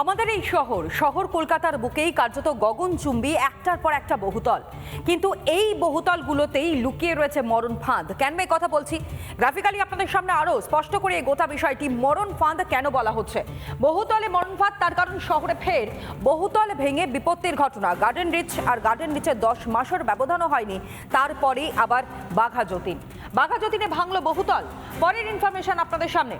আমাদের এই শহর শহর কলকাতার বুকেই কার্যত গগনচুম্বী একটার পর একটা বহুতল। কিন্তু এই বহুতলগুলোতেই লুকিয়ে রয়েছে মরণ ফাঁদ। কেন এই কথা বলছি? গ্রাফিক্যালি আপনাদের সামনে আরও স্পষ্ট করে গোটা বিষয়টি, মরণ ফাঁদ কেন বলা হচ্ছে? বহুতলে মরণ ফাঁদ, তার কারণ শহরে ফের বহুতল ভেঙে বিপত্তির ঘটনা। গার্ডেন রিচ আর গার্ডেন রিচের দশ মাসের ব্যবধানও হয়নি, তারপরেই আবার বাঘা যতীন। বাঘা যতীনে ভাঙলো বহুতল। পরের ইনফরমেশন আপনাদের সামনে।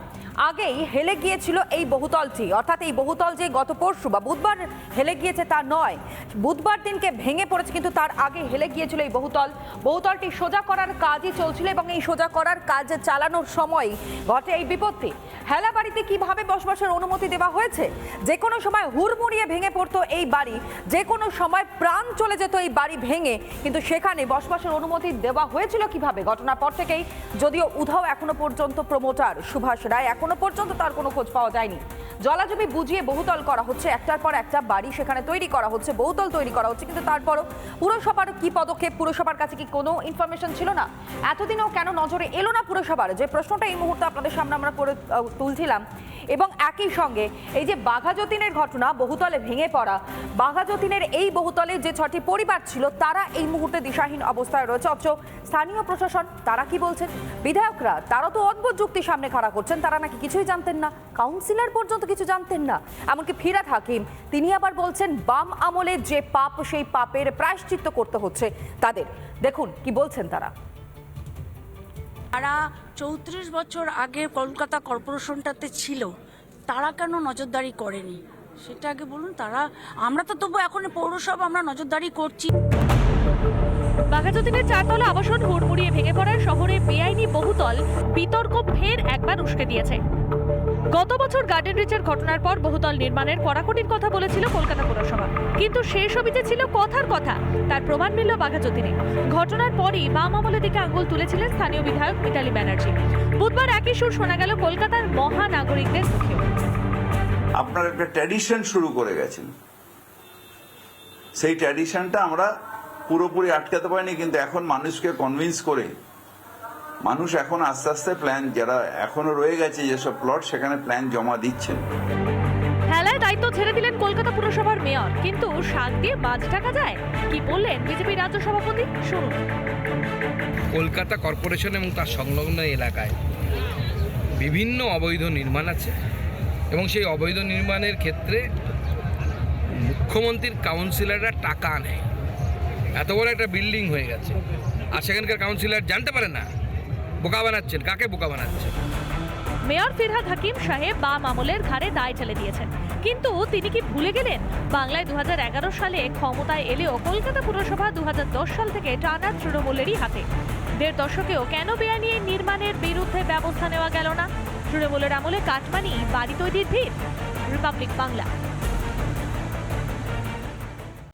আগেই হেলে গিয়েছিল এই বহুতলটি। অর্থাৎ এই বহুতল যে গত পরশু বা বুধবার হেলে গিয়েছে তা নয়। বুধবার দিনকে ভেঙে পড়েছে, কিন্তু তার আগে হেলে গিয়েছিল এই বহুতল। বহুতলটি সোজা করার কাজই চলছিল এবং এই সোজা করার কাজ চালানোর সময় ঘটে এই বিপত্তি। হেলা বাড়িতে কীভাবে বসবাসের অনুমতি দেওয়া হয়েছে? যে কোনো সময় হুড়মুড়িয়ে ভেঙে পড়তো এই বাড়ি, যে কোনো সময় প্রাণ চলে যেত এই বাড়ি ভেঙে, কিন্তু সেখানে বসবাসের অনুমতি দেওয়া হয়েছিল কীভাবে? ঘটনার পর থেকেই যদিও উধাও এখনও পর্যন্ত প্রমোটার সুভাষ রায় এখনও পর্যন্ত তার কোনো খোঁজ পাওয়া যায়নি। জলাজমি বুঝিয়ে বহুতল করা হচ্ছে। একটার পর একটা বাড়ি সেখানে তৈরি করা হচ্ছে, বহুতল তৈরি করা হচ্ছে, কিন্তু তারপরও পুরসভার কি পদক্ষেপ, পুরসভার কাছে কি কোনো ইনফরমেশন ছিল না? এতদিনও কেন নজরে এলো না পুরসভার? যে প্রশ্নটা এই মুহূর্তে আপনাদের সামনে আমরা করে তুলছিলাম। এবং একই সঙ্গে এই যে বাঘা যতীনের ঘটনা, বহুতলে ভেঙে পড়া বাঘা যতীনের এই বহুতলে যে ছটি পরিবার ছিল, তারা এই মুহূর্তে দিশাহীন অবস্থায় রয়েছে। অথচ স্থানীয় প্রশাসন, তারা কি বলছেন? বিধায়করা, তারা তো অদ্ভুত যুক্তি সামনে খাড়া করছেন, তারা নাকি কিছুই জানতেন না। কাউন্সিলর পর্যন্ত কিছু জানতেন না। এমনকি ফিরাত হাকিম তিনি আবার বলছেন বাম আমলে যে পাপ সেই পাপের প্রায়শ্চিত্ত করতে হচ্ছে তাদের। দেখুন কি বলছেন তারা। তারা চৌত্রিশ বছর আগে কলকাতা কর্পোরেশনটাতে ছিল তারা কেন নজরদারি করেনি? সেটা আগে বলুন তারা আমরা তো তবু এখন পৌরসভা আমরা নজরদারি করছি। বাঘাযতীনের চারতলা আবাসন হুড়মুড়িয়ে ভেঙে পড়ার শহরে বেআইনি বহুতল বিতর্ক ফের একবার উস্কে দিয়েছে। গত বছর গার্ডেন রিচের ঘটনার পর বহুতল নির্মাণের কড়াকড়ির কথা বলেছিল কলকাতা পুরসভা। কিন্তু সেই ছবিতে ছিল কথার কথা। তার প্রমাণ মিলল বাঘাযতীনে ঘটনার পরই বাম আমলের দিকে আঙুল তুলেছিলেন স্থানীয় বিধায়ক মিতালি ব্যানার্জি। বুধবার একই সুর শোনা গেল কলকাতার মহানাগরিকদের মুখেও। আপনার একটা ট্র্যাডিশন শুরু করে গেছেন। সেই ট্র্যাডিশনটা আমরা পুরোপুরি আটকাতে পারিনি, কিন্তু এখন মানুষকে কনভিন্স করে মানুষ এখন আস্তে আস্তে প্ল্যান যারা এখনও রয়ে গেছে যেসব প্লট সেখানে প্ল্যান জমা দিচ্ছেন হেলায় দায়িত্ব ছেড়ে দিলেন কলকাতা পুরসভার মেয়র। কিন্তু শাক দিয়ে মাছ ঢাকা যায়? কি বললেন বিজেপি রাজ্য সভাপতি? শুনুন। কলকাতা কর্পোরেশন এবং তার সংলগ্ন এলাকায় বিভিন্ন অবৈধ নির্মাণ আছে এবং সেই অবৈধ নির্মাণের ক্ষেত্রে মুখ্যমন্ত্রীর কাউন্সিলররা টাকা নেয় এত বড় একটা বিল্ডিং হয়ে গেছে। আর সেখানকার কাউন্সিলর জানতে পারে না বোকা বানাচ্ছেন? কাকে বোকা বানাচ্ছেন? মেয়র ফিরহাদ হাকিম সাহেব বাম আমলের ঘাড়ে দায় ঠেলে দিয়েছেন। কিন্তু তিনি কি ভুলে গেলেন? বাংলায় দুহাজার এগারো সালে ক্ষমতায় এলেও কলকাতা পুরসভা দু হাজার দশ সাল থেকে টানা তৃণমূলেরই হাতে। দেড় দশকেও কেন বেআইনি নির্মাণের বিরুদ্ধে ব্যবস্থা নেওয়া গেল না? তৃণমূলের আমলে কাটমানি, বাড়ি তৈরির ভিড়। রিপাবলিক বাংলা।